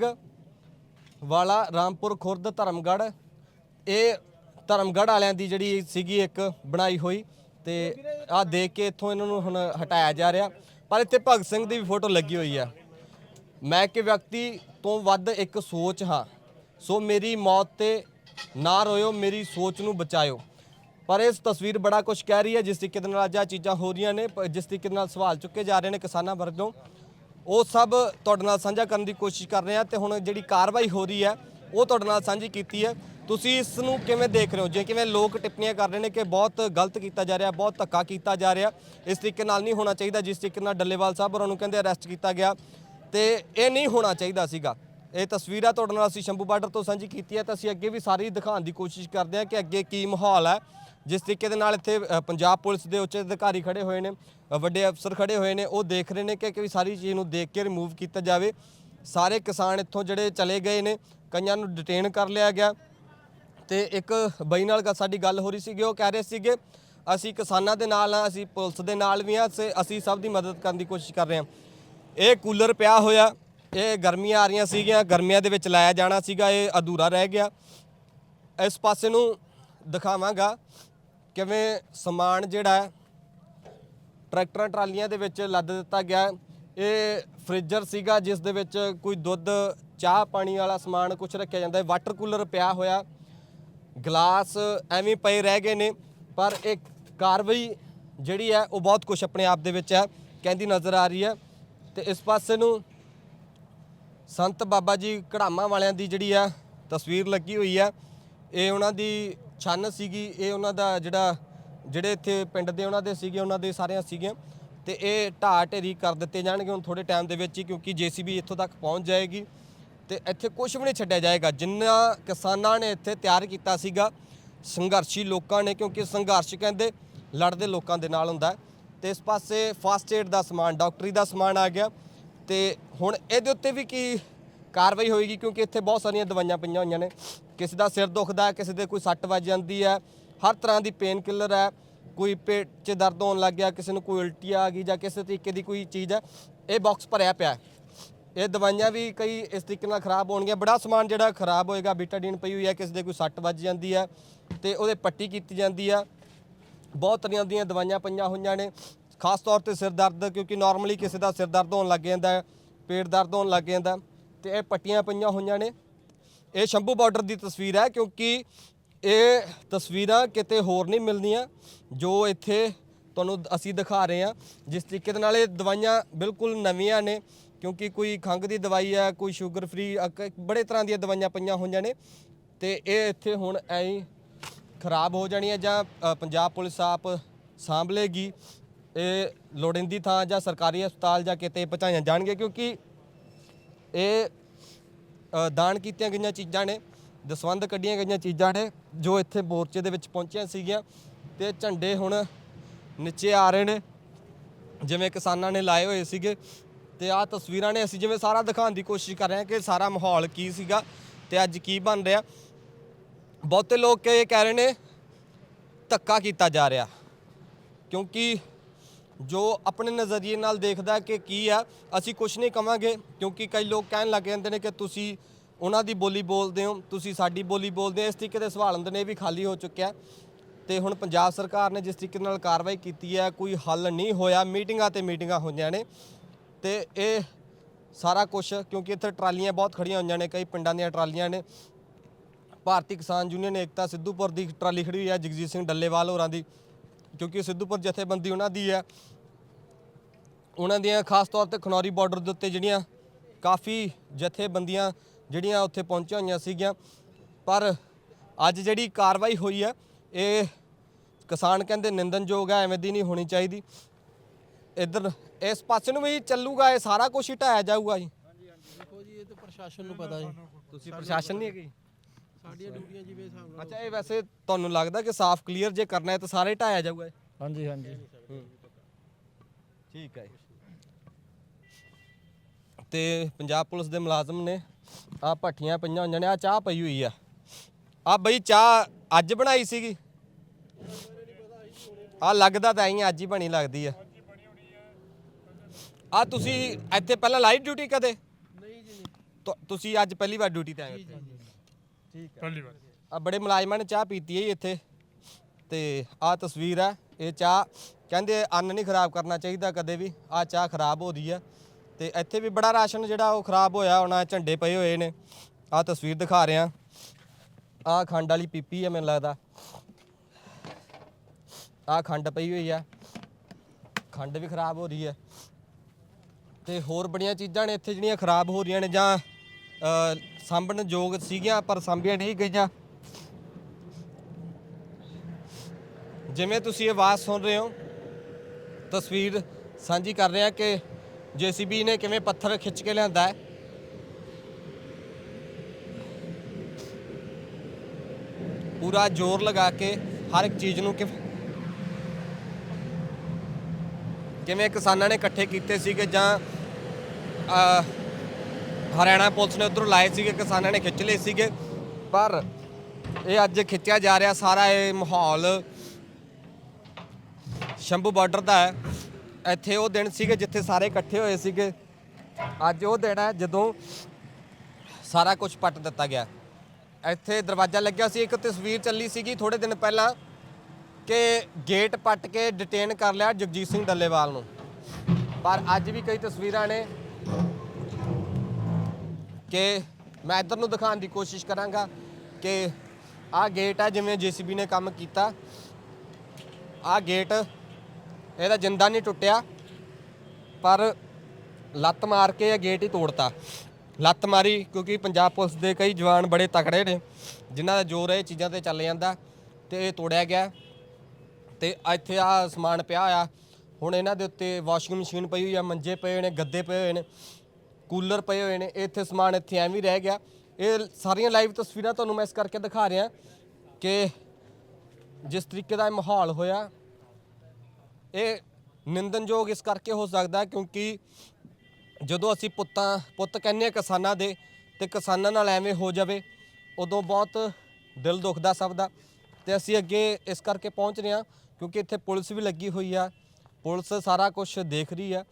Speaker 1: ਵਾਲਾ ਰਾਮਪੁਰ ਖੁਰਦ ਧਰਮਗੜ੍ਹ ਇਹ ਧਰਮਗੜ੍ਹ ਵਾਲਿਆਂ ਦੀ ਜਿਹੜੀ ਸੀਗੀ ਇੱਕ ਬਣਾਈ ਹੋਈ ਤੇ ਆਹ ਦੇਖ ਕੇ ਇੱਥੋਂ ਇਹਨਾਂ ਨੂੰ ਹੁਣ ਹਟਾਇਆ ਜਾ ਰਿਹਾ ਪਰ ਇੱਥੇ ਭਗਤ ਸਿੰਘ ਦੀ ਵੀ ਫੋਟੋ ਲੱਗੀ ਹੋਈ ਆ। ਮੈਂ ਕਿ ਵਿਅਕਤੀ ਤੋਂ ਵੱਧ ਇੱਕ ਸੋਚ ਹਾਂ। ਸੋ ਮੇਰੀ ਮੌਤ ਤੇ ਨਾ ਰੋਇਓ, ਮੇਰੀ ਸੋਚ ਨੂੰ ਬਚਾਇਓ। ਪਰ ਇਸ ਤਸਵੀਰ ਬੜਾ ਕੁਝ ਕਹਿ ਰਹੀ ਹੈ, ਜਿਸ ਤਰੀਕੇ ਦੇ ਨਾਲ ਅੱਜ ਆਹ ਚੀਜ਼ਾਂ ਹੋ ਰਹੀਆਂ ਨੇ, ਪ- ਜਿਸ ਤਰੀਕੇ ਦੇ ਨਾਲ ਸਵਾਲ ਚੁੱਕੇ ਜਾ ਰਹੇ ਨੇ ਕਿਸਾਨਾਂ ਵਰਗੋਂ। ਉਹ ਸਭ ਤੁਹਾਡੇ ਨਾਲ ਸਾਂਝਾ ਕਰਨ ਦੀ ਕੋਸ਼ਿਸ਼ ਕਰ ਰਹੇ ਹਾਂ ਤੇ ਹੁਣ ਜਿਹੜੀ ਕਾਰਵਾਈ ਹੋ ਰਹੀ ਹੈ, ਉਹ ਤੁਹਾਡੇ ਨਾਲ ਸਾਂਝੀ ਕੀਤੀ ਹੈ। ਤੁਸੀਂ ਇਸ ਨੂੰ ਕਿਵੇਂ ਦੇਖ ਰਹੇ ਹੋ? ਜੇ ਕਿਵੇਂ ਲੋਕ ਟਿੱਪਣੀਆਂ ਕਰ ਰਹੇ ਨੇ ਕਿ ਬਹੁਤ ਗਲਤ ਕੀਤਾ ਜਾ ਰਿਹਾ, ਬਹੁਤ ਧੱਕਾ ਕੀਤਾ ਜਾ ਰਿਹਾ। ਇਸ ਤਰੀਕੇ ਨਾਲ ਨਹੀਂ ਹੋਣਾ ਚਾਹੀਦਾ, ਜਿਸ ਤਰੀਕੇ ਨਾਲ ਡੱਲੇਵਾਲ ਸਾਹਿਬ ਹੋਰਾਂ ਨੂੰ ਕਹਿੰਦੇ ਅਰੈਸਟ ਕੀਤਾ ਗਿਆ। ਤੇ ਇਹ ਨਹੀਂ ਹੋਣਾ ਚਾਹੀਦਾ ਸੀਗਾ। ਇਹ ਤਸਵੀਰਾਂ ਤੁਹਾਡੇ ਨਾਲ ਅਸੀਂ ਸ਼ੰਭੂ ਬਾਰਡਰ ਤੋਂ ਸਾਂਝੀ ਕੀਤੀ ਹੈ ਤਾਂ ਅਸੀਂ ਅੱਗੇ ਵੀ ਸਾਰੀ ਦਿਖਾਉਣ ਦੀ ਕੋਸ਼ਿਸ਼ ਕਰਦੇ ਹਾਂ ਕਿ ਅੱਗੇ ਕੀ ਮਾਹੌਲ ਹੈ। ਜਿਸ ਤਰੀਕੇ ਦੇ ਨਾਲ ਇੱਥੇ ਪੰਜਾਬ ਪੁਲਿਸ ਦੇ ਉੱਚ ਅਧਿਕਾਰੀ ਖੜੇ ਹੋਏ ਨੇ ਵੱਡੇ ਅਫਸਰ ਖੜੇ ਹੋਏ ਨੇ, ਉਹ ਦੇਖ ਰਹੇ ਨੇ ਕਿ ਕਿ ਸਾਰੀ ਚੀਜ਼ ਨੂੰ ਦੇਖ ਕੇ ਰਿਮੂਵ ਕੀਤਾ ਜਾਵੇ। ਸਾਰੇ ਕਿਸਾਨ ਇੱਥੋਂ ਜਿਹੜੇ ਚਲੇ ਗਏ ਨੇ, ਕਈਆਂ ਨੂੰ ਡਿਟੇਨ ਕਰ ਲਿਆ ਗਿਆ। ਤੇ ਇੱਕ ਬਈ ਨਾਲ ਗ- ਸਾਡੀ ਗੱਲ ਹੋ ਰਹੀ ਸੀਗੀ, ਉਹ ਕਹਿ ਰਹੇ ਸੀਗੇ, ਅਸੀਂ ਕਿਸਾਨਾਂ ਦੇ ਨਾਲ ਆ ਅਸੀਂ ਪੁਲਿਸ ਦੇ ਨਾਲ ਵੀ ਆ ਅਸੀਂ ਸਭ ਦੀ ਮਦਦ ਕਰਨ ਦੀ ਕੋਸ਼ਿਸ਼ ਕਰ ਰਹੇ ਹਾਂ। ਇਹ ਕੂਲਰ ਪਿਆ ਹੋਇਆ ਇਹ ਗਰਮੀਆਂ ਆ ਰਹੀਆਂ ਸੀਗੀਆਂ, ਗਰਮੀਆਂ ਦੇ ਵਿੱਚ ਲਾਇਆ ਜਾਣਾ ਸੀਗਾ, ਇਹ ਅਧੂਰਾ ਰਹਿ ਗਿਆ। ਇਸ ਪਾਸੇ ਨੂੰ ਦਿਖਾਵਾਂਗਾ ਕਿਵੇਂ ਸਮਾਨ ਜਿਹੜਾ ਹੈ, ਟਰੈਕਟਰਾਂ, ਟਰਾਲੀਆਂ ਦੇ ਵਿੱਚ ਲੱਦ ਦਿੱਤਾ ਗਿਆ ਇਹ ਫ੍ਰਿਜਰ ਸੀਗਾ, ਜਿਸ ਦੇ ਵਿੱਚ ਕੋਈ ਦੁੱਧ, ਚਾਹ ਪਾਣੀ ਵਾਲਾ ਸਮਾਨ ਕੁਝ ਰੱਖਿਆ ਜਾਂਦਾ ਹੈ। ਵਾਟਰ ਕੂਲਰ ਪਿਆ ਹੋਇਆ, ਗਲਾਸ ਐਵੇਂ ਪਏ ਰਹਿ ਗਏ ਨੇ, ਪਰ ਇਹ ਕਾਰਵਾਈ ਜਿਹੜੀ ਹੈ, ਉਹ ਬਹੁਤ ਕੁਝ ਆਪਣੇ ਆਪ ਦੇ ਵਿੱਚ ਹੈ, ਕਹਿੰਦੀ ਨਜ਼ਰ ਆ ਰਹੀ ਹੈ। ਤੇ ਇਸ ਪਾਸੇ ਨੂੰ ਸੰਤ ਬਾਬਾ ਜੀ ਕੜਾਮਾ ਵਾਲਿਆਂ ਦੀ ਜਿਹੜੀ ਆ ਤਸਵੀਰ ਲੱਗੀ ਹੋਈ ਆ। ਇਹ ਉਹਨਾਂ ਦੀ ਛੰਨ ਸੀਗੀ, ਇਹ ਉਹਨਾਂ ਦਾ ਜਿਹੜਾ, ਜਿਹੜੇ ਇੱਥੇ ਪਿੰਡ ਦੇ ਉਹਨਾਂ ਦੇ ਸੀਗੇ, ਉਹਨਾਂ ਦੇ ਸਾਰਿਆਂ ਸੀਗੀਆਂ। ਤੇ ਇਹ ਢਾਹ ਢੇਰੀ ਕਰ ਦਿੱਤੇ ਜਾਣਗੇ ਹੁਣ ਥੋੜੇ ਟਾਈਮ ਦੇ ਵਿੱਚ ਹੀ, ਕਿਉਂਕਿ ਜੀਸੀਬੀ ਇੱਥੋਂ ਤੱਕ ਪਹੁੰਚ ਜਾਏਗੀ। ਤੇ ਇੱਥੇ ਕੁਝ ਵੀ ਨਹੀਂ ਛੱਡਿਆ ਜਾਏਗਾ। ਜਿੰਨਾ ਕਿਸਾਨਾਂ ਨੇ ਇੱਥੇ ਤਿਆਰ ਕੀਤਾ ਸੀਗਾ, ਸੰਘਰਸ਼ੀ ਲੋਕਾਂ ਨੇ, ਕਿਉਂਕਿ ਸੰਘਰਸ਼ ਕਹਿੰਦੇ ਲੜਦੇ ਲੋਕਾਂ ਦੇ ਨਾਲ ਹੁੰਦਾ। ਹੈ। ਤੇ ਇਸ ਪਾਸੇ ਫਸਟ ਏਡ ਦਾ ਸਮਾਨ, ਡਾਕਟਰੀ ਦਾ ਸਮਾਨ ਆ ਗਿਆ। ਤੇ ਹੁਣ ਇਹਦੇ ਉੱਤੇ ਵੀ ਕੀ ਕਾਰਵਾਈ ਹੋਏਗੀ? ਕਿਉਂਕਿ ਇੱਥੇ ਬਹੁਤ ਸਾਰੀਆਂ ਦਵਾਈਆਂ ਪਈਆਂ ਹੋਈਆਂ ਨੇ। ਕਿਸੇ ਦਾ ਸਿਰ ਦੁਖਦਾ ਕਿਸੇ ਦੇ ਕੋਈ ਸੱਟ ਵੱਜ ਜਾਂਦੀ ਹੈ, ਹਰ ਤਰ੍ਹਾਂ ਦੀ ਪੇਨ ਕਿਲਰ ਹੈ। ਕੋਈ ਪੇਟ 'ਚ ਦਰਦ ਹੋਣ ਲੱਗ ਗਿਆ, ਕਿਸੇ ਨੂੰ ਕੋਈ ਉਲਟੀ ਆ ਗਈ ਜਾਂ ਕਿਸੇ ਤਰੀਕੇ ਦੀ ਕੋਈ ਚੀਜ਼ ਹੈ, ਇਹ ਬਾਕਸ ਭਰਿਆ ਪਿਆ ਹੈ। ਇਹ ਦਵਾਈਆਂ ਵੀ ਕਈ ਇਸ ਤਰੀਕੇ ਨਾਲ ਖਰਾਬ ਹੋਣਗੀਆਂ। ਬੜਾ ਸਮਾਨ ਜਿਹੜਾ ਖਰਾਬ ਹੋਏਗਾ ਬੀਟਾਡੀਨ ਪਈ ਹੋਈ ਹੈ, ਕਿਸੇ ਦੇ ਕੋਈ ਸੱਟ ਵੱਜ ਜਾਂਦੀ ਹੈ ਤੇ ਉਹਦੇ ਪੱਟੀ ਕੀਤੀ ਜਾਂਦੀ ਆ ਬਹੁਤ ਤਰ੍ਹਾਂ ਦੀਆਂ ਦਵਾਈਆਂ ਪਈਆਂ ਹੋਈਆਂ ਨੇ। ਖਾਸ ਤੌਰ ਤੇ ਸਿਰ ਦਰਦ, ਕਿਉਂਕਿ ਨਾਰਮਲੀ ਕਿਸੇ ਦਾ ਸਿਰ ਦਰਦ ਹੋਣ ਲੱਗ ਜਾਂਦਾ ਪੇਟ ਦਰਦ ਹੋਣ ਲੱਗ ਜਾਂਦਾ ਤੇ ਇਹ ਪੱਟੀਆਂ ਪਈਆਂ ਹੋਈਆਂ ਨੇ। ਇਹ ਸ਼ੰਭੂ ਬਾਰਡਰ ਦੀ ਤਸਵੀਰ ਹੈ, ਕਿਉਂਕਿ ਇਹ ਤਸਵੀਰਾਂ ਕਿਤੇ ਹੋਰ ਨਹੀਂ ਮਿਲਦੀਆਂ, ਜੋ ਇੱਥੇ ਤੁਹਾਨੂੰ ਅਸੀਂ ਦਿਖਾ ਰਹੇ ਹਾਂ। ਜਿਸ ਤਰੀਕੇ ਦੇ ਨਾਲ ਇਹ ਦਵਾਈਆਂ ਬਿਲਕੁਲ ਨਵੀਆਂ ਨੇ, ਕਿਉਂਕਿ ਕੋਈ ਖੰਘ ਦੀ ਦਵਾਈ ਹੈ, ਕੋਈ ਸ਼ੂਗਰ ਫ੍ਰੀ ਬੜੇ ਤਰ੍ਹਾਂ ਦੀਆਂ ਦਵਾਈਆਂ ਪਈਆਂ ਹੋਈਆਂ ਨੇ, ਤੇ ਇਹ ਇੱਥੇ ਹੁਣ ਐਂ ਖਰਾਬ ਹੋ ਜਾਣੀ ਹੈ ਜਾਂ ਪੰਜਾਬ ਪੁਲਿਸ ਆਪ ਸਾਂਭ ਲਏਗੀ ਇਹ ਲੋੜੀਂਦੀ ਥਾਂ ਜਾਂ ਸਰਕਾਰੀ ਹਸਪਤਾਲ ਜਾਂ ਕਿਤੇ ਪਹੁੰਚਾਈਆਂ ਜਾਣਗੀਆਂ ਕਿਉਂਕਿ ਇਹ ਦਾਨ ਕੀਤੀਆਂ ਗਈਆਂ ਚੀਜ਼ਾਂ ਨੇ, ਦਸਵੰਧ ਕੱਢੀਆਂ ਗਈਆਂ ਚੀਜ਼ਾਂ ਨੇ, ਜੋ ਇੱਥੇ ਮੋਰਚੇ ਦੇ ਵਿੱਚ ਪਹੁੰਚੀਆਂ ਸੀਗੀਆਂ ਤੇ ਝੰਡੇ ਹੁਣ ਨੀਚੇ ਆ ਰਹੇ ਨੇ, ਜਿਵੇਂ ਕਿਸਾਨਾਂ ਨੇ ਲਾਏ ਹੋਏ ਸੀਗੇ ਤੇ ਆਹ ਤਸਵੀਰਾਂ ਨੇ ਅਸੀਂ ਜਿਵੇਂ ਸਾਰਾ ਦਿਖਾਉਣ ਦੀ ਕੋਸ਼ਿਸ਼ ਕਰ ਰਹੇ ਹਾਂ ਕਿ ਸਾਰਾ ਮਾਹੌਲ ਕੀ ਸੀਗਾ ਤੇ ਅੱਜ ਕੀ ਬਣ ਰਿਹਾ। ਬਹੁਤੇ ਲੋਕ ਇਹ ਕਹਿ ਰਹੇ ਨੇ ਧੱਕਾ ਕੀਤਾ ਜਾ ਰਿਹਾ ਕਿਉਂਕਿ ਜੋ ਆਪਣੇ ਨਜ਼ਰੀਏ ਨਾਲ ਦੇਖਦਾ ਕਿ ਕੀ ਆ, ਅਸੀਂ ਕੁਝ ਨਹੀਂ ਕਵਾਂਗੇ, ਕਿਉਂਕਿ ਕਈ ਲੋਕ ਕਹਿਣ ਲੱਗ ਜਾਂਦੇ ਨੇ ਕਿ ਤੁਸੀਂ ਉਹਨਾਂ ਦੀ ਬੋਲੀ ਬੋਲਦੇ ਹੋ, ਤੁਸੀਂ ਸਾਡੀ ਬੋਲੀ ਬੋਲਦੇ ਹੋ, ਇਸ ਤਰੀਕੇ ਦੇ ਸਵਾਲ ਹੁੰਦੇ ਨੇ, ਇਹ ਵੀ ਖਾਲੀ ਹੋ ਚੁੱਕਿਆ। ਤੇ ਹੁਣ ਪੰਜਾਬ ਸਰਕਾਰ ਨੇ ਜਿਸ ਤਰੀਕੇ ਨਾਲ ਕਾਰਵਾਈ ਕੀਤੀ ਹੈ ਕੋਈ ਹੱਲ ਨਹੀਂ ਹੋਇਆ, ਮੀਟਿੰਗਾਂ ਤੇ ਮੀਟਿੰਗਾਂ ਹੋਈਆਂ ਨੇ। ਤੇ ਇਹ ਸਾਰਾ ਕੁਝ ਕਿਉਂਕਿ ਇੱਥੇ ਟਰਾਲੀਆਂ ਬਹੁਤ ਖੜੀਆਂ ਹੋਈਆਂ ਨੇ, ਕਈ ਪਿੰਡਾਂ ਦੀਆਂ ਟਰਾਲੀਆਂ ਨੇ। ਭਾਰਤੀ ਕਿਸਾਨ ਯੂਨੀਅਨ ਏਕਤਾ ਸਿੱਧੂਪੁਰ ਦੀ ਟਰਾਲੀ ਖੜੀ ਹੋਈ ਹੈ ਜਗਜੀਤ ਸਿੰਘ ਡੱਲੇਵਾਲ ਹੋਰਾਂ ਦੀ। ਕਿਉਂਕਿ ਸਿੱਧੂਪੁਰ ਜਥੇਬੰਦੀ ਉਹਨਾਂ ਦੀ ਹੈ। ਉਹਨਾਂ ਦੀਆਂ ਖਾਸ ਤੌਰ ਤੇ ਖਨੌਰੀ ਬਾਰਡਰ ਦੇ ਉੱਤੇ ਜਿਹੜੀਆਂ ਕਾਫੀ ਜਥੇਬੰਦੀਆਂ ਜਿਹੜੀਆਂ ਉੱਥੇ ਪਹੁੰਚੀਆਂ ਹੋਈਆਂ ਸੀਗੀਆਂ। ਪਰ ਅੱਜ ਜਿਹੜੀ ਕਾਰਵਾਈ ਹੋਈ ਹੈ ਇਹ ਕਿਸਾਨ ਕਹਿੰਦੇ ਨਿੰਦਨਯੋਗ ਹੈ ਐਵੇਂ ਦੀ ਨਹੀਂ ਹੋਣੀ ਚਾਹੀਦੀ। ਇੱਧਰ ਇਸ ਪਾਸੇ ਨੂੰ ਵੀ ਚੱਲੂਗਾ ਇਹ ਸਾਰਾ ਕੁਝ ਹੀ ਢਾਇਆ ਜਾਊਗਾ ਜੀ।
Speaker 4: ਦੇਖੋ ਜੀ ਇਹ ਤਾਂ ਪ੍ਰਸ਼ਾਸਨ ਨੂੰ ਪਤਾ ਜੀ।
Speaker 1: ਤੁਸੀਂ ਪ੍ਰਸ਼ਾਸਨ ਨਹੀਂ ਹੈਗੇ?
Speaker 4: ਸਾਡੀਆਂ ਡਿਊਟੀਆਂ ਜਿਵੇਂ ਹਿਸਾਬ ਨਾਲ
Speaker 1: ਅੱਛਾ ਇਹ ਵੈਸੇ ਤੁਹਾਨੂੰ ਲੱਗਦਾ ਕਿ ਸਾਫ਼ ਕਲੀਅਰ ਜੇ ਕਰਨਾ ਹੈ ਤਾਂ ਸਾਰੇ ਢਾਇਆ ਜਾਊਗਾ?
Speaker 4: ਹਾਂਜੀ ਹਾਂਜੀ।
Speaker 1: ਠੀਕ ਹੈ ਤੇ ਪੰਜਾਬ ਪੁਲਿਸ ਦੇ ਮੁਲਾਜ਼ਮ ਨੇ ਆ ਭੱਠੀਆਂ ਪਈਆਂ ਹੋਈਆਂ ਨੇ ਆ ਚਾਹ ਪਈ ਹੋਈ ਆ। ਆ ਬਈ ਚਾਹ ਅੱਜ ਬਣਾਈ ਸੀਗੀ? ਆ ਲੱਗਦਾ ਤਾਂ ਐਂ ਅੱਜ ਹੀ ਬਣੀ ਲੱਗਦੀ ਆ। ਆ ਤੁਸੀਂ ਇੱਥੇ ਪਹਿਲਾਂ ਲਾਈਟ ਡਿਊਟੀ ਕਦੇ?
Speaker 4: ਨਹੀਂ ਜੀ
Speaker 1: ਤੁ- ਤੁਸੀਂ ਅੱਜ ਪਹਿਲੀ ਵਾਰ ਡਿਊਟੀ ਤੇ ਆਏ ਹੋ? ਠੀਕ ਹੈ।
Speaker 2: ਪਹਿਲੀ ਵਾਰ।
Speaker 1: ਆ ਬੜੇ ਮੁਲਾਜ਼ਮਾਂ ਨੇ ਚਾਹ ਪੀਤੀ ਹੈ ਜੀ ਇੱਥੇ। ਤੇ ਆ ਤਸਵੀਰ ਹੈ ਇਹ ਚਾਹ। ਕਹਿੰਦੇ ਅੰਨ ਨਹੀਂ ਖਰਾਬ ਕਰਨਾ ਚਾਹੀਦਾ ਕਦੇ ਵੀ। ਆ ਚਾਹ ਖਰਾਬ ਹੋ ਰਹੀ ਹੈ। ਤੇ ਇੱਥੇ ਵੀ ਬੜਾ ਰਾਸ਼ਨ ਜਿਹੜਾ ਉਹ ਖਰਾਬ ਹੋਇਆ ਹੋਣਾ ਝੰਡੇ ਪਏ ਹੋਏ ਨੇ। ਆ ਤਸਵੀਰ ਦਿਖਾ ਰਿਹਾ ਆ ਖੰਡ ਵਾਲੀ ਪੀਪੀ ਹੈ ਮੈਨੂੰ ਲੱਗਦਾ। ਆ ਖੰਡ ਪਈ ਹੋਈ ਆ ਖੰਡ ਵੀ ਖਰਾਬ ਹੋ ਰਹੀ ਹੈ। ਤੇ ਹੋਰ ਬੜੀਆਂ ਚੀਜ਼ਾਂ ਨੇ ਇੱਥੇ ਜਿਹੜੀਆਂ ਖਰਾਬ ਹੋ ਰਹੀਆਂ ਨੇ ਜਾਂ ਸਾਂਭਣ ਯੋਗ ਸੀਗੀਆਂ, ਪਰ ਸਾਂਭੀਆਂ ਨਹੀਂ ਗਈਆਂ। ਜਿਵੇਂ ਤੁਸੀਂ ਆਵਾਜ਼ ਸੁਣ ਰਹੇ ਹੋ, ਤਸਵੀਰ ਸਾਂਝੀ ਕਰ ਰਹੇ ਹਾਂ ਕਿ ਜੀਸੀਬੀ ਨੇ ਕਿਵੇਂ ਪੱਥਰ ਖਿੱਚ ਕੇ ਲਿਆਂਦਾ ਹੈ। ਪੂਰਾ ਜ਼ੋਰ ਲਗਾ ਕੇ ਹਰ ਇੱਕ ਚੀਜ਼ ਨੂੰ ਕਿਵੇਂ ਕਿਵੇਂ ਕਿਸਾਨਾਂ ਨੇ ਇਕੱਠੇ ਕੀਤੇ ਸੀਗੇ ਜਾਂ ਹਰਿਆਣਾ ਪੁਲਿਸ ਨੇ ਉਧਰੋਂ ਲਾਏ ਸੀਗੇ, ਕਿਸਾਨਾਂ ਨੇ ਖਿੱਚ ਲਏ ਸੀਗੇ। ਪਰ ਇਹ ਅੱਜ ਖਿੱਚਿਆ ਜਾ ਰਿਹਾ, ਸਾਰਾ ਇਹ ਮਾਹੌਲ ਸ਼ੰਭੂ ਬਾਰਡਰ ਦਾ ਹੈ। ਇੱਥੇ ਉਹ ਦਿਨ ਸੀਗੇ ਜਿੱਥੇ ਸਾਰੇ ਇਕੱਠੇ ਹੋਏ ਸੀਗੇ। ਅੱਜ ਉਹ ਦਿਨ ਹੈ ਜਦੋਂ ਸਾਰਾ ਕੁਝ ਪੱਟ ਦਿੱਤਾ ਗਿਆ। ਇੱਥੇ ਦਰਵਾਜ਼ਾ ਲੱਗਿਆ ਸੀ, ਇੱਕ ਤਸਵੀਰ ਚੱਲੀ ਸੀਗੀ ਥੋੜੇ ਦਿਨ ਪਹਿਲਾਂ ਕਿ ਗੇਟ ਪੱਟ ਕੇ ਡਿਟੇਨ ਕਰ ਲਿਆ ਜਗਜੀਤ ਸਿੰਘ ਡੱਲੇਵਾਲ ਨੂੰ। ਪਰ ਅੱਜ ਵੀ ਕਈ ਤਸਵੀਰਾਂ ਨੇ ਕਿ ਮੈਂ ਇੱਧਰ ਨੂੰ ਦਿਖਾਉਣ ਦੀ ਕੋਸ਼ਿਸ਼ ਕਰਾਂਗਾ ਕਿ ਆਹ ਗੇਟ ਹੈ ਜਿਵੇਂ ਜੀਸੀਬੀ ਨੇ ਕੰਮ ਕੀਤਾ। ਆਹ ਗੇਟ ਇਹਦਾ ਜਿੰਦਾ ਨਹੀਂ ਟੁੱਟਿਆ, ਪਰ ਲੱਤ ਮਾਰ ਕੇ ਇਹ ਗੇਟ ਹੀ ਤੋੜਤਾ। ਲੱਤ ਮਾਰੀ ਕਿਉਂਕਿ ਪੰਜਾਬ ਪੁਲਿਸ ਦੇ ਕਈ ਜਵਾਨ ਬੜੇ ਤਕੜੇ ਨੇ, ਜਿਨ੍ਹਾਂ ਦਾ ਜ਼ੋਰ ਇਹ ਚੀਜ਼ਾਂ ਤੇ ਚੱਲ ਜਾਂਦਾ ਤੇ ਇਹ ਤੋੜਿਆ ਗਿਆ। ਤੇ ਇੱਥੇ ਆ ਸਮਾਨ ਪਿਆ ਹੋਇਆ। ਹੁਣ ਇਹਨਾਂ ਦੇ ਉੱਤੇ ਵਾਸ਼ਿੰਗ ਮਸ਼ੀਨ ਪਈ ਹੋਈ ਆ, ਮੰਜੇ ਪਏ ਹੋਏ ਨੇ, ਗੱਦੇ ਪਏ ਹੋਏ ਨੇ। ਕੂਲਰ ਪਏ ਹੋਏ ਨੇ ਇੱਥੇ ਸਮਾਨ ਇੱਥੇ ਐਵੇਂ ਹੀ ਰਹਿ ਗਿਆ। ਇਹ ਸਾਰੀਆਂ ਲਾਈਵ ਤਸਵੀਰਾਂ ਤੁਹਾਨੂੰ ਮੈਂ ਇਸ ਕਰਕੇ ਦਿਖਾ ਰਿਹਾ ਕਿ ਜਿਸ ਤਰੀਕੇ ਦਾ ਇਹ ਮਾਹੌਲ ਹੋਇਆ, ਇਹ ਨਿੰਦਨਯੋਗ ਇਸ ਕਰਕੇ ਹੋ ਸਕਦਾ ਕਿਉਂਕਿ ਜਦੋਂ ਅਸੀਂ ਪੁੱਤਾਂ, ਪੁੱਤ ਕਹਿੰਦੇ ਹਾਂ ਕਿਸਾਨਾਂ ਦੇ, ਤੇ ਕਿਸਾਨਾਂ ਨਾਲ ਐਵੇਂ ਹੋ ਜਾਵੇ, ਉਦੋਂ ਬਹੁਤ ਦਿਲ ਦੁਖਦਾ ਸਭ ਦਾ। ਤੇ ਅਸੀਂ ਅੱਗੇ ਇਸ ਕਰਕੇ ਪਹੁੰਚ ਰਹੇ ਹਾਂ ਕਿਉਂਕਿ ਇੱਥੇ ਪੁਲਿਸ ਵੀ ਲੱਗੀ ਹੋਈ ਆ, ਪੁਲਿਸ ਸਾਰਾ ਕੁਝ ਦੇਖ ਰਹੀ ਆ।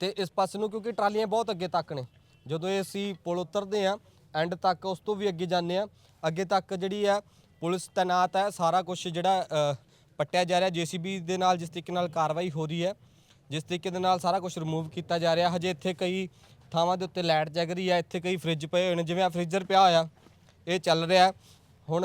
Speaker 1: ਤੇ ਇਸ ਪਾਸੇ ਨੂੰ ਕਿਉਂਕਿ ਟਰਾਲੀਆਂ ਬਹੁਤ ਅੱਗੇ ਤੱਕ ਨੇ। ਜਦੋਂ ਇਹ ਅਸੀਂ ਪੁਲ ਉਤਰਦੇ ਆ ਐਂਡ ਤੱਕ ਉਸ ਤੋਂ ਵੀ ਅੱਗੇ ਜਾਂਦੇ ਆ ਅੱਗੇ ਤੱਕ ਜਿਹੜੀ ਆ ਪੁਲਿਸ ਤੈਨਾਤ ਹੈ, ਸਾਰਾ ਕੁਝ ਜਿਹੜਾ ਪੱਟਿਆ ਜਾ ਰਿਹਾ। ਜੀਸੀਬੀ ਦੇ ਨਾਲ ਜਿਸ ਤਰੀਕੇ ਨਾਲ ਕਾਰਵਾਈ ਹੋ ਰਹੀ ਹੈ, ਜਿਸ ਤਰੀਕੇ ਦੇ ਨਾਲ ਸਾਰਾ ਕੁਝ ਰਿਮੂਵ ਕੀਤਾ ਜਾ ਰਿਹਾ। ਹਜੇ ਇੱਥੇ ਕਈ ਥਾਵਾਂ ਦੇ ਉੱਤੇ ਲਾਈਟ ਜਗ ਰਹੀ ਹੈ। ਇੱਥੇ ਕਈ ਫ੍ਰਿਜ ਪਏ ਹੋਏ ਨੇ, ਜਿਵੇਂ ਆ ਫ੍ਰੀਜ਼ਰ ਪਿਆ ਹੋਇਆ, ਇਹ ਚੱਲ ਰਿਹਾ ਹੁਣ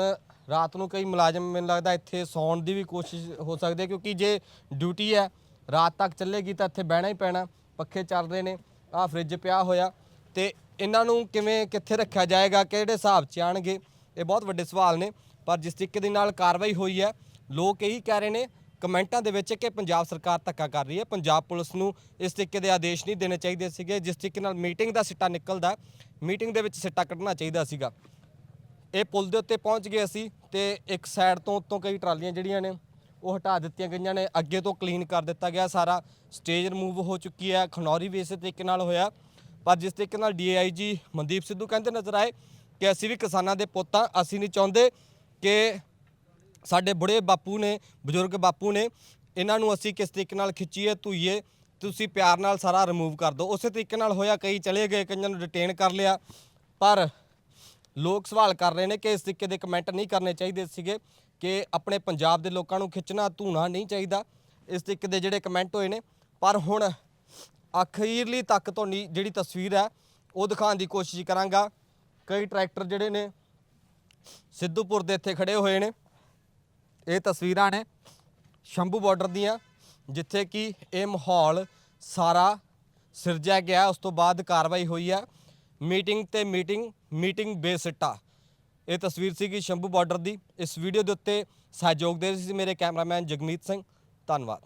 Speaker 1: ਰਾਤ ਨੂੰ ਕਈ ਮੁਲਾਜ਼ਮ, ਮੈਨੂੰ ਲੱਗਦਾ ਇੱਥੇ ਸੌਣ ਦੀ ਵੀ ਕੋਸ਼ਿਸ਼ ਹੋ ਸਕਦੀ ਹੈ, ਕਿਉਂਕਿ ਜੇ ਡਿਊਟੀ ਹੈ, ਰਾਤ ਤੱਕ ਚੱਲੇਗੀ ਤਾਂ ਇੱਥੇ ਬਹਿਣਾ ਹੀ ਪੈਣਾ। ਪੱਖੇ ਚੱਲ ਰਹੇ ਨੇ, ਆਹ ਫ੍ਰਿਜ ਪਿਆ ਹੋਇਆ ਤੇ ਇਹਨਾਂ ਨੂੰ ਕਿਵੇਂ, ਕਿੱਥੇ ਰੱਖਿਆ ਜਾਏਗਾ, ਕਿਹੜੇ ਹਿਸਾਬ 'ਚ ਆਣਗੇ, ਇਹ ਬਹੁਤ ਵੱਡੇ ਸਵਾਲ ਨੇ, ਪਰ ਜਿਸ ਤਰੀਕੇ ਦੇ ਨਾਲ ਕਾਰਵਾਈ ਹੋਈ ਹੈ, ਲੋਕ ਇਹੀ ਕਹਿ ਰਹੇ ਨੇ, ਕਮੈਂਟਾਂ ਦੇ ਵਿੱਚ ਕਿ ਪੰਜਾਬ ਸਰਕਾਰ ਧੱਕਾ ਕਰ ਰਹੀ ਹੈ, ਪੰਜਾਬ ਪੁਲਿਸ ਨੂੰ ਇਸ ਤਰੀਕੇ ਦੇ ਆਦੇਸ਼ ਨਹੀਂ ਦੇਣੇ ਚਾਹੀਦੇ ਸੀਗੇ, ਜਿਸ ਤਰੀਕੇ ਨਾਲ ਮੀਟਿੰਗ ਦਾ ਸਿੱਟਾ ਨਿਕਲਦਾ, ਮੀਟਿੰਗ ਦੇ ਵਿੱਚ ਸਿੱਟਾ ਕੱਢਣਾ ਚਾਹੀਦਾ ਸੀਗਾ। ਇਹ ਪੁਲ ਦੇ ਉੱਤੇ ਪਹੁੰਚ ਗਏ ਅਸੀਂ ਤੇ ਇੱਕ ਸਾਈਡ ਤੋਂ ਉੱਤੋਂ ਕਈ ਟਰਾਲੀਆਂ ਜਿਹੜੀਆਂ ਨੇ ਉਹ ਹਟਾ ਦਿੱਤੀਆਂ ਗਈਆਂ ਨੇ। ਅੱਗੇ ਤੋਂ ਕਲੀਨ ਕਰ ਦਿੱਤਾ ਗਿਆ ਸਾਰਾ। ਸਟੇਜ ਰਿਮੂਵ ਹੋ ਚੁੱਕੀ ਹੈ। ਖਨੌਰੀ ਵੀ ਇਸੇ ਤਰੀਕੇ ਨਾਲ ਹੋਇਆ। ਪਰ ਜਿਸ ਤਰੀਕੇ ਨਾਲ ਡੀਆਈਜੀ ਮਨਦੀਪ ਸਿੱਧੂ ਕਹਿੰਦੇ ਨਜ਼ਰ ਆਏ ਕਿ ਅਸੀਂ ਵੀ ਕਿਸਾਨਾਂ ਦੇ ਪੁੱਤ ਹਾਂ ਅਸੀਂ ਨਹੀਂ ਚਾਹੁੰਦੇ ਕਿ ਸਾਡੇ ਬੁੜੇ ਬਾਪੂ ਨੇ, ਬਜ਼ੁਰਗ ਬਾਪੂ ਨੇ ਇਹਨਾਂ ਨੂੰ ਅਸੀਂ ਕਿਸ ਤਰੀਕੇ ਨਾਲ ਖਿੱਚੀਏ, ਧੂਈਏ, ਤੁਸੀਂ ਪਿਆਰ ਨਾਲ ਸਾਰਾ ਰਿਮੂਵ ਕਰ ਦਿਓ। ਉਸੇ ਤਰੀਕੇ ਨਾਲ ਹੋਇਆ, ਕਈ ਚਲੇ ਗਏ, ਕਈਆਂ ਨੂੰ ਡਿਟੇਨ ਕਰ ਲਿਆ। ਪਰ ਲੋਕ ਸਵਾਲ ਕਰ ਰਹੇ ਨੇ ਕਿ ਇਸ ਤਰੀਕੇ ਦੇ ਕਮੈਂਟ ਨਹੀਂ ਕਰਨੇ ਚਾਹੀਦੇ ਸੀਗੇ। ਕਿ ਆਪਣੇ ਪੰਜਾਬ ਦੇ ਲੋਕਾਂ ਨੂੰ ਖਿੱਚਣਾ ਧੂਣਾ ਨਹੀਂ ਚਾਹੀਦਾ। ਇਸ ਤਰੀਕੇ ਦੇ ਜਿਹੜੇ ਕਮੈਂਟ ਹੋਏ ਨੇ, ਪਰ ਹੁਣ ਅਖੀਰਲੀ ਤੱਕ ਤੁਹਾਡੀ ਜਿਹੜੀ ਤਸਵੀਰ ਹੈ, ਉਹ ਦਿਖਾਉਣ ਦੀ ਕੋਸ਼ਿਸ਼ ਕਰਾਂਗਾ। ਕਈ ਟਰੈਕਟਰ ਜਿਹੜੇ ਨੇ, ਸਿੱਧੂਪੁਰ ਦੇ ਇੱਥੇ ਖੜੇ ਹੋਏ ਨੇ। ਇਹ ਤਸਵੀਰਾਂ ਨੇ ਸ਼ੰਭੂ ਬਾਰਡਰ ਦੀਆਂ, ਜਿੱਥੇ ਕਿ ਇਹ ਮਾਹੌਲ ਸਾਰਾ ਸਿਰਜਿਆ ਗਿਆ। ਉਸ ਤੋਂ ਬਾਅਦ ਕਾਰਵਾਈ ਹੋਈ ਹੈ। ਮੀਟਿੰਗ ਤੇ ਮੀਟਿੰਗ ਮੀਟਿੰਗ ਬੇਸਿੱਟਾ। ਇਹ ਤਸਵੀਰ ਸੀਗੀ ਸ਼ੰਭੂ ਬਾਰਡਰ ਦੀ। ਇਸ ਵੀਡੀਓ ਦੇ ਉੱਤੇ ਸਹਿਯੋਗ ਦੇ ਰਹੇ ਸੀ ਮੇਰੇ ਕੈਮਰਾਮੈਨ ਜਗਮੀਤ ਸਿੰਘ। ਧੰਨਵਾਦ।